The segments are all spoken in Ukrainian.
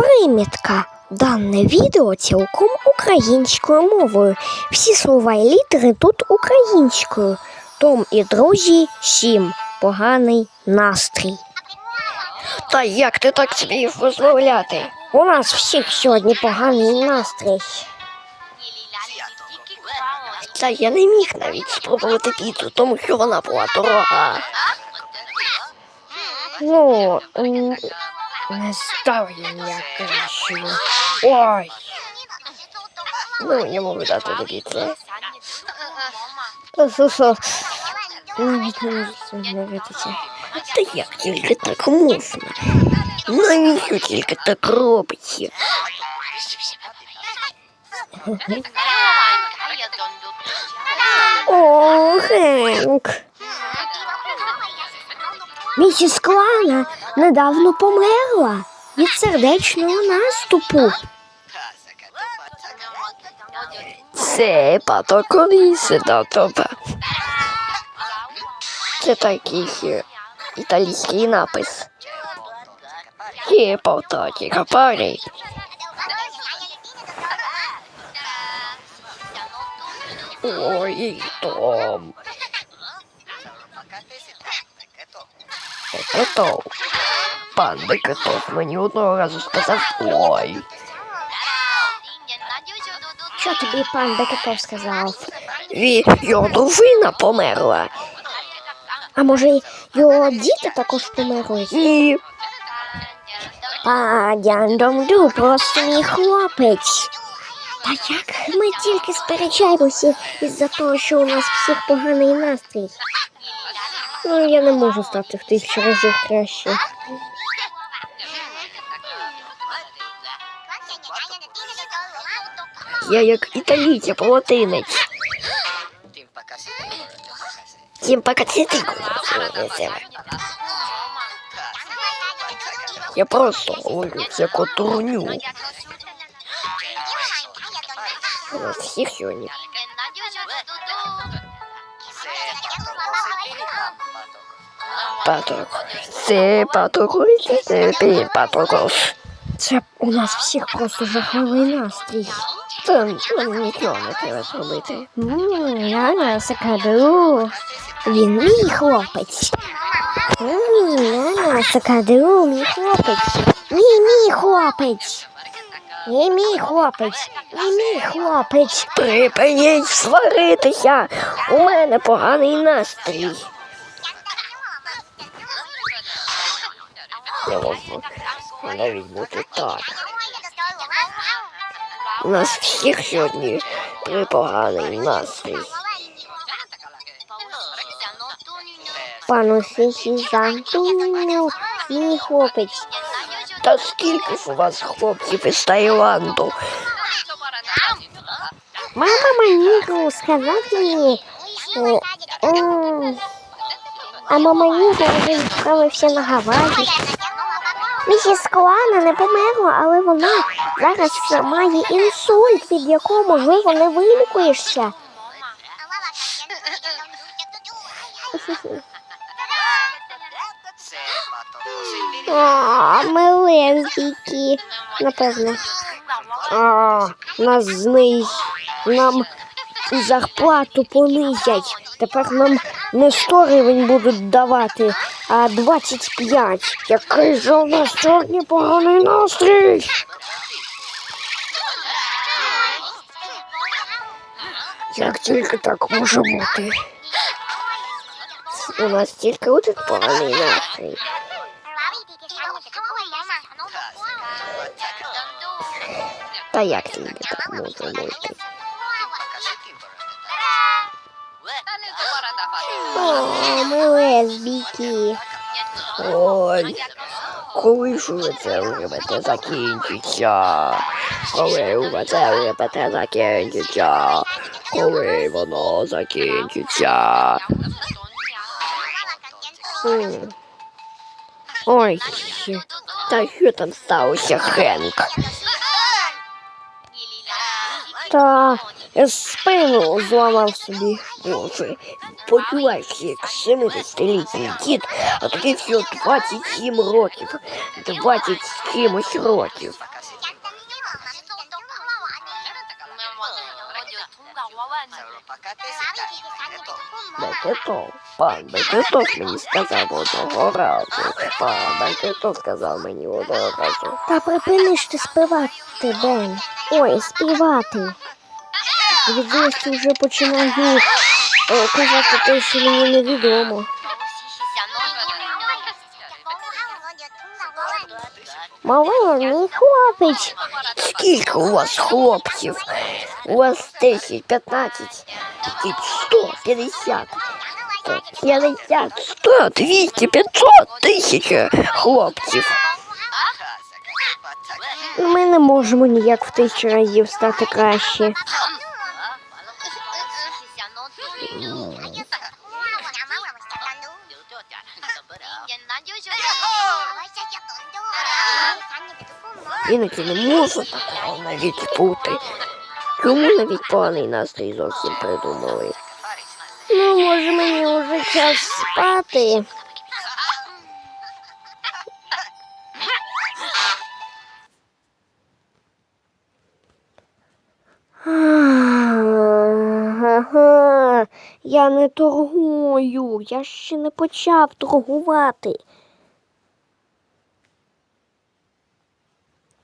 Примітка. Дане відео цілком українською мовою. Всі слова і літери тут українською. Том і друзі, сім. Поганий настрій. Та як ти так смів розмовляти? У нас всіх сьогодні поганий настрій. Та я не міг навіть спробувати піцу, тому що вона була дорога. Ну, не став я ніяк кращою. Ой, ну не можу дати тобі це. Слухай, навіть не можу змовитися. Та як тільки так можна? Навіщо тільки так робиться? О, Генк. Місіс Клана недавно померла від сердечного наступу. Це патоколіси до тебе. Це такий італійський напис. Є капарі. Ой, Том. Кетов. Пан Бекетов мені одного разу сказав ой. Що тобі пан Бекетов сказав? Ві, його дружина померла. А може його діти також померли? Ні. А Дяндомду просто мій хлопець. Та як ми тільки сперечаємося із-за того, що у нас всіх поганий настрій. Ну, я не можу стати в тисячу разів краще. Я як італійця полотинець. Тим покатити Я просто говорю всяку турню. У нас всіх сьогодні. Патрок. Це патрок, це пі патроков. Це у нас всіх просто жахливий настрій. Та нічого не треба зробити. Я нас каду. Він мій хлопець. Я нас каду, мій хлопець. Мій мій хлопець. І мій хлопець, і мій хлопець. Припиніть сваритися. У мене поганий настрій. Навіть бути так. У нас всіх сьогодні припоганий настрій. Пану Сісізанту, мій хлопець. Та скільки ж у вас хлопців із Таїланду? Мама мені сказав мені. що, м, А мама Ніго вже відправився на Гаваї. Місіс Клана не померла, але вона зараз вже має інсульт, від якого, можливо, не вилікуєшся. А, ми лесбійки, напевно. А, нас зниз. Нам зарплату понизять. Тепер нам не 100 гривень будуть давати, а 25. Який же у нас сьогодні поганий настрій. Як тільки так може бути? У нас тільки один поганий настрій. Та як тільки так може бути? О, ми лесбійки. Ой, коли ж ви це робите закінчиться? Коли ви це робите закінчиться? Коли воно закінчиться? М. Ой, та що там сталося, Хенк? Та Я спину зламав собі. Боже, почуваєшся як 70-літній дід, а тобі всього 27 років. 20 з чимось років. Бекетов, пан Бекетов мені сказав одного разу. Пан Бекетов сказав мені одного разу. Та припини ж ти співати, Бен. Ой, співати. Від злості вже починаю е, казати те, що мені невідомо. Малий, хлопець. Скільки у вас хлопців? У вас 10, 15, 100, 50, 50, 100, 200, 500, тисяча хлопців. Ми не можемо ніяк в тисячу разів стати краще. Іноді не можу такого навіть бути. Чому навіть поганий настрій зовсім придумали? Ну, може, мені вже час спати. Я не торгую, я ще не почав торгувати.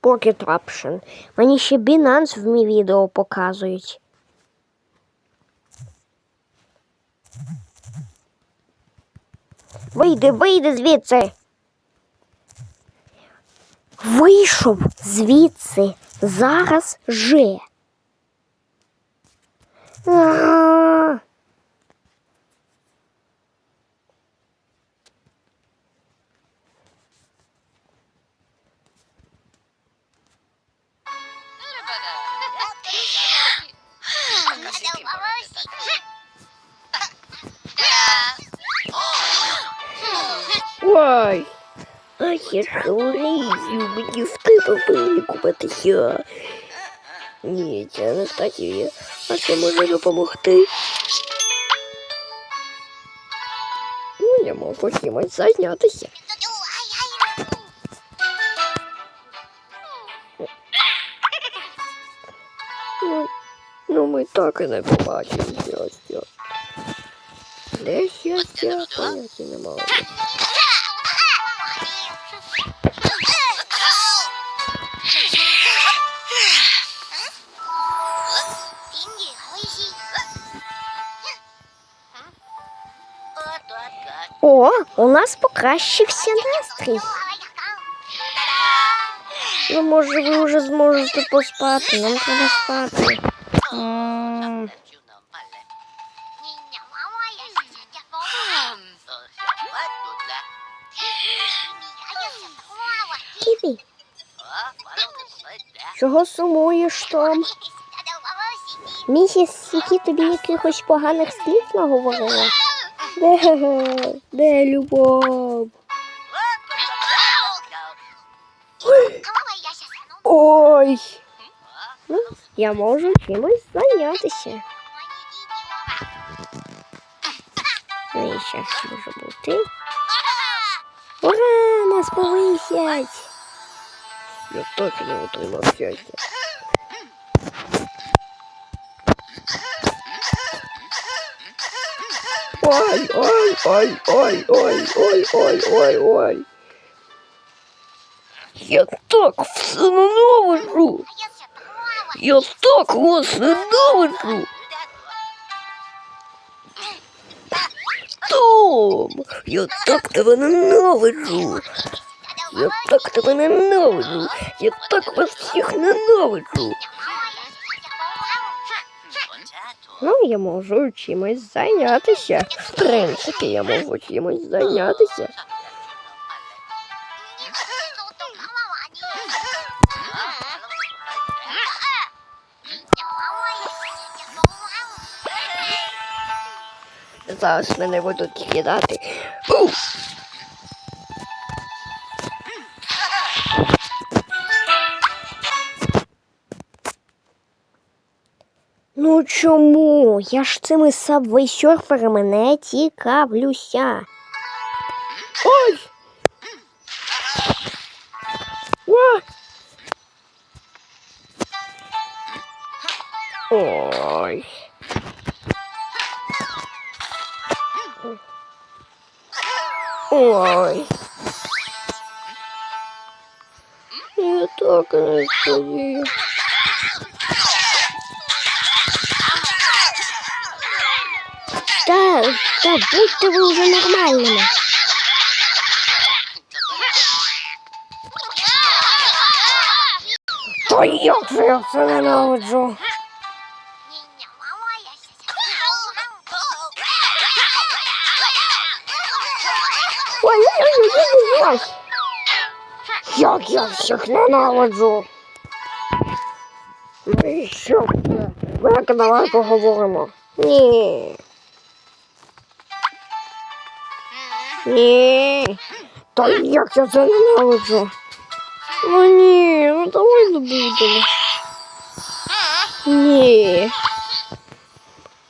Pocket Option. Мені ще Binance в мій відео показують. Вийди, вийди звідси. Вийшов звідси зараз же. Я ж лезю, мені встигло викупатися. Ні, я не статію. А ще можу допомогти. Ну, я можу чимось зайнятися. Ну, ну ми так и не побачимо. Десь я тебя пам'яті не мав. О, у нас покращився настрій. Ну, може, ви вже зможете поспати. Нам треба спати. Ківі, чого сумуєш там? Місіс Сікі тобі якихось поганих слів наговорила? Де, де любов? Ой. Ну, я можу чимось зайнятися. Ну і що може бути? Ура! Нас повисять! Я так не отримав щастя. Ой, ой, ой, ой, ой, ой, ой, ой, ой. Я так все ненавиджу. Я так вас ненавиджу. Том, я так тебе ненавиджу. Я так тебе ненавиджу. Я так вас всіх ненавиджу. Ну, я можу чимось зайнятися. В принципі, я можу чимось зайнятися. Зараз мене будуть кидати. У! Чому? Я ж цими сабвей серферами не цікавлюся. Ой! Ой! Ой. Ой. Я так не стою. Та, та будьте ви вже нормальними. Та як же я це ненавиджу? Ой-ой-ой-ой-ой! Як я всіх ненавиджу! Ну і що давай поговоримо. Ні. Ні. Та як я це ненавиджу? Ну ні, ну давай не. Ні.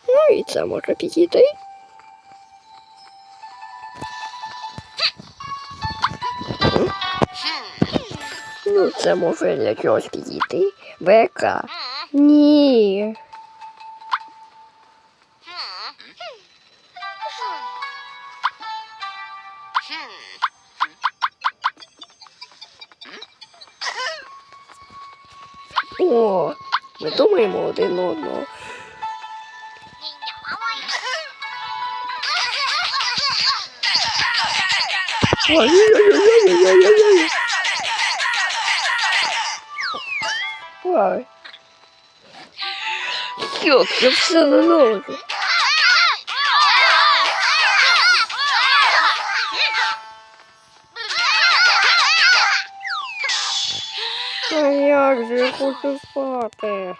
Ну і це може підійти. Ну, це може для чогось підійти. Бека. Ні. Один одного. Ой-ой-ой-ой-ой-ой-ой. Ой. Як я все ненавиджу. А як же я хочу спати?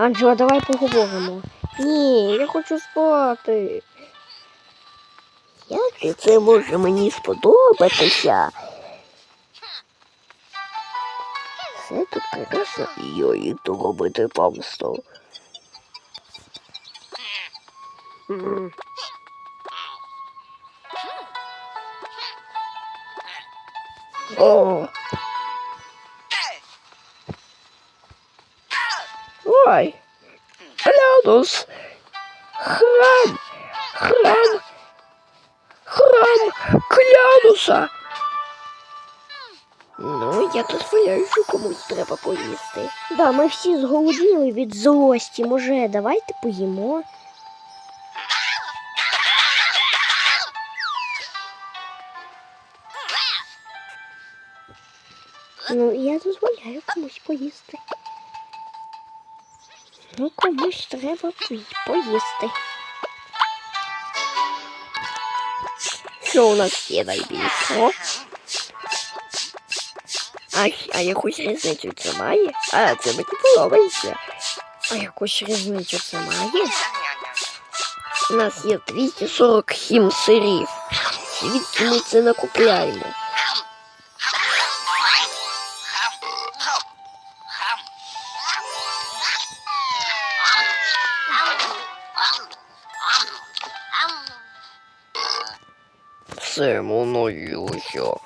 Анджела, давай поговоримо. Ні, я хочу спати. Як же це може мені сподобатися? Все тут прекрасно, і я йду робити помсту. О! Глянус! Храм! Храм! Храм Клянуса! Ну, я дозволяю, що комусь треба поїсти. Да, ми всі зголодніли від злості. Може, давайте поїмо. Ну, я дозволяю комусь поїсти. Ну, комусь треба пої- поїсти. Що у нас є найбільшого? А, а якусь різницю це має? А, це мені подобається. А якусь різницю це має? У нас є 247 сирів. Звідки ми це накупляємо? Все моноюся.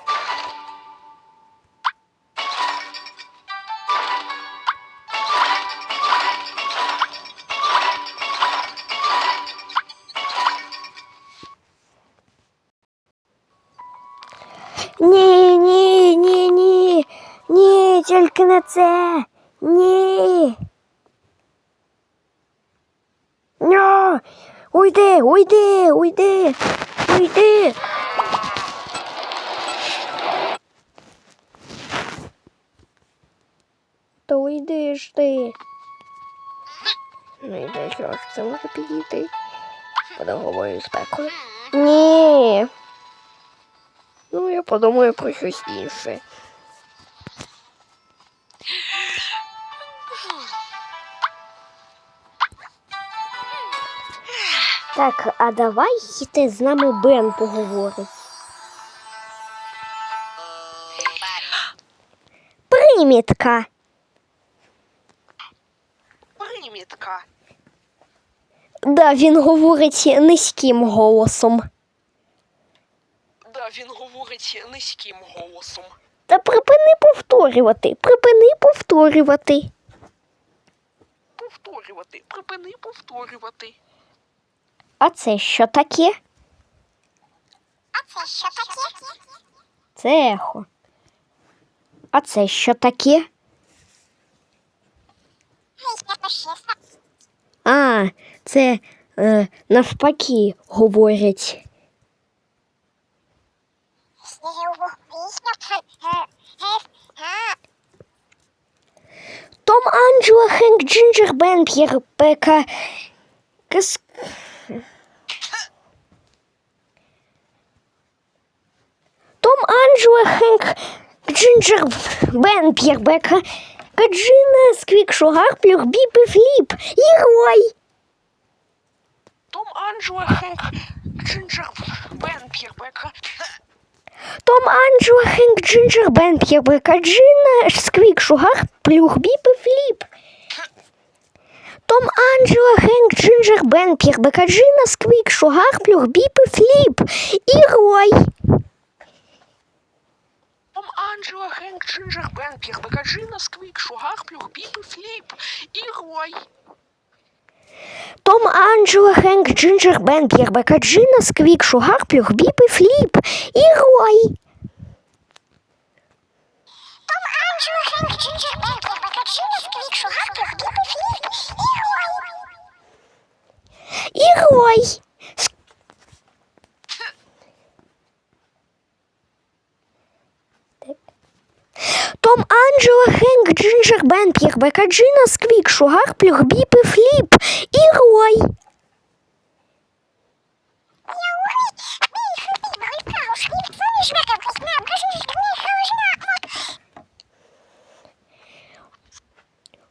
Ні, ні, ні, ні. Ні, тільки не це. Ні. Ня. Уйди, уйди, уйди, уйди. Це може підійти? Подоговою з пекою. Ні. Ну, я подумаю про щось інше. Так, а давай йти з нами Бен поговорить. Примітка. Примітка. Да, він говорить низьким голосом. Да, він говорить низьким голосом. Та припини повторювати, припини повторювати. Повторювати, припини повторювати. А це що таке? А це що таке? Це ехо. А це що таке? А, це е, навпаки говорять. Том Анджела, Хенк Джинджер, Бен, П'єр, Пека. Кас... Том Анджела, Хенк Джинджер, Бен, П'єр, Бека. Каджина, Сквік, Шугар, Плюх, Біп і Фліп. Ігрой! Том Анджела, Хенк, Джинджер, Бен, П'єрбека. Том Анджела, Хенк Джинджер, Бен, П'єр, Бека. Джина, Сквік, Шугар, Плюх, Біп і Фліп. Том Анджела, Хенк Джинджер, Бен, П'єр, Бека. Джина, Сквік, Шугар, Плюх, Біп і Фліп. Ігрой! Том Анджела, Хенк, Джинджер, Бен, П'єрбека, Джина, Сквік, Шугар, Плюх, Біп і Фліп. Ігрой. Том Анджела, Хенк Джинджер, Бен, П'єр, Бека. Джина, Сквік, Шугар, Плюх, Біп і Фліп. Ігрой! Том Анджела, Хенк, Джинджер, Джина, Сквік, Шугар, Біп і. Ігрой! Том Анджела, Хенк, Джинджер, Бен, П'єр, Бека, Джина, Сквік, Шугар, Плюх, Біп і Фліп. Ігрой!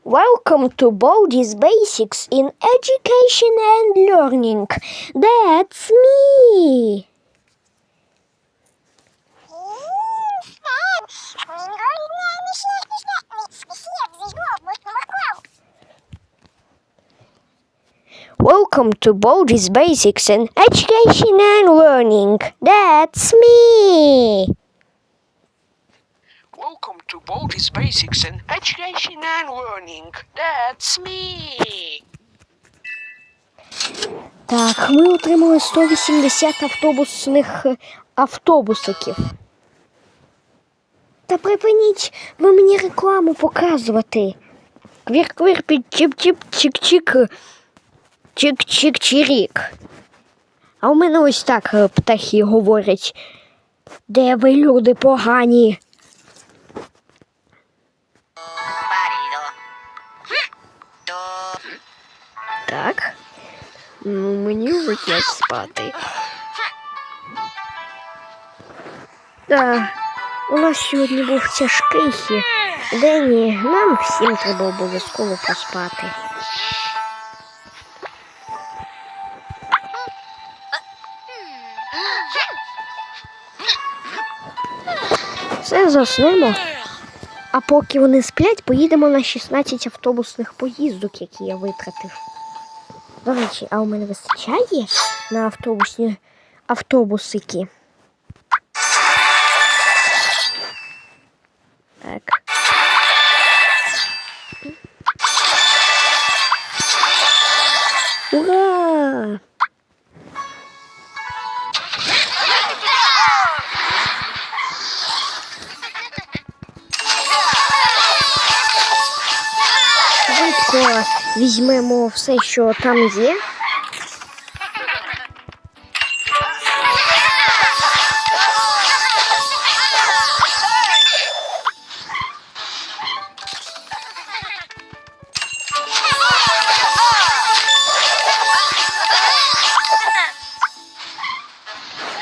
Welcome to Bodhi's Basics in Education and Learning. That's me. Welcome to Bodhi's Basics in Education and Learning. That's me. Welcome to Bodhi's Basics in Education and Learning. That's me. Так, ми отримали 180 автобусних е, автобусиків. Та припиніть ви мені рекламу показувати. Квір-квір під чіп-чіп чик-чик. Чик-чик-чирік. А у мене ось так е, птахи говорять. Де ви люди погані? Так. Ну, мені вже спати. Так, у нас сьогодні був тяжкий день, і нам всім треба обов'язково поспати. Заснемо. А поки вони сплять, поїдемо на 16 автобусних поїздок, які я витратив. До речі, а у мене вистачає на автобусні автобусики. Візьмемо все, що там є.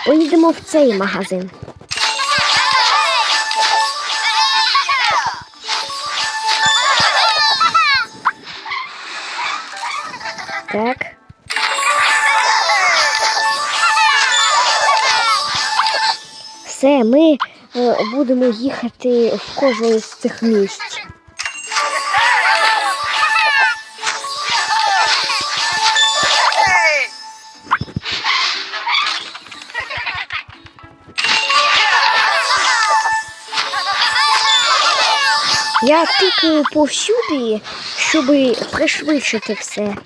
Поїдемо в цей магазин. все, ми е, будемо їхати в кожне з цих місць. Я тикаю е, повсюди, щоб пришвидшити все.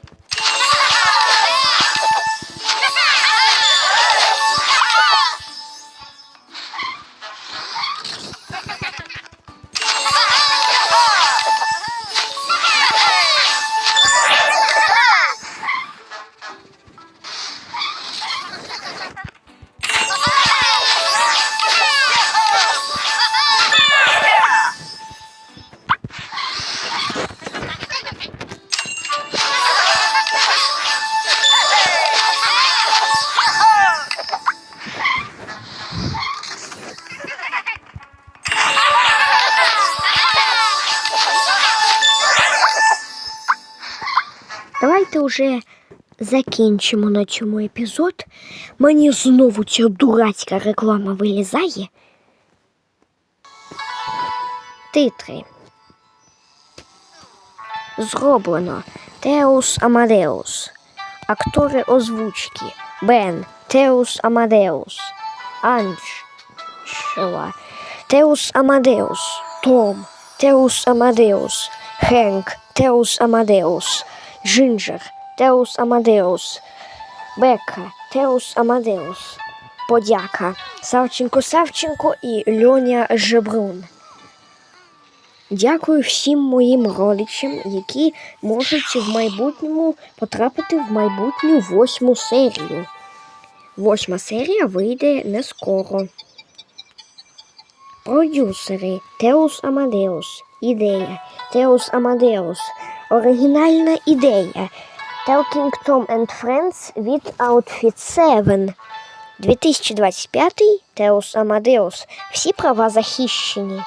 Вже закінчимо на цьому епізод. Мені знову ця дурацька реклама вилізає. Титри. Зроблено Теус Амадеус. Актори озвучки Бен Теус Амадеус. Анджела Теус Амадеус. Том Теус Амадеус. Хенк Теус Амадеус. Джинджер Теус Амадеус. Бека Теус Амадеус. Подяка Савченко Савченко і Льоня Жебрун. Дякую всім моїм родичам, які можуть в майбутньому потрапити в майбутню восьму серію. Восьма серія вийде не скоро. Продюсери Теус Амадеус. Ідея Теус Амадеус. Оригінальна ідея. Talking Tom and Friends від Outfit 7. 2025 Теус Амадеус. Всі права захищені.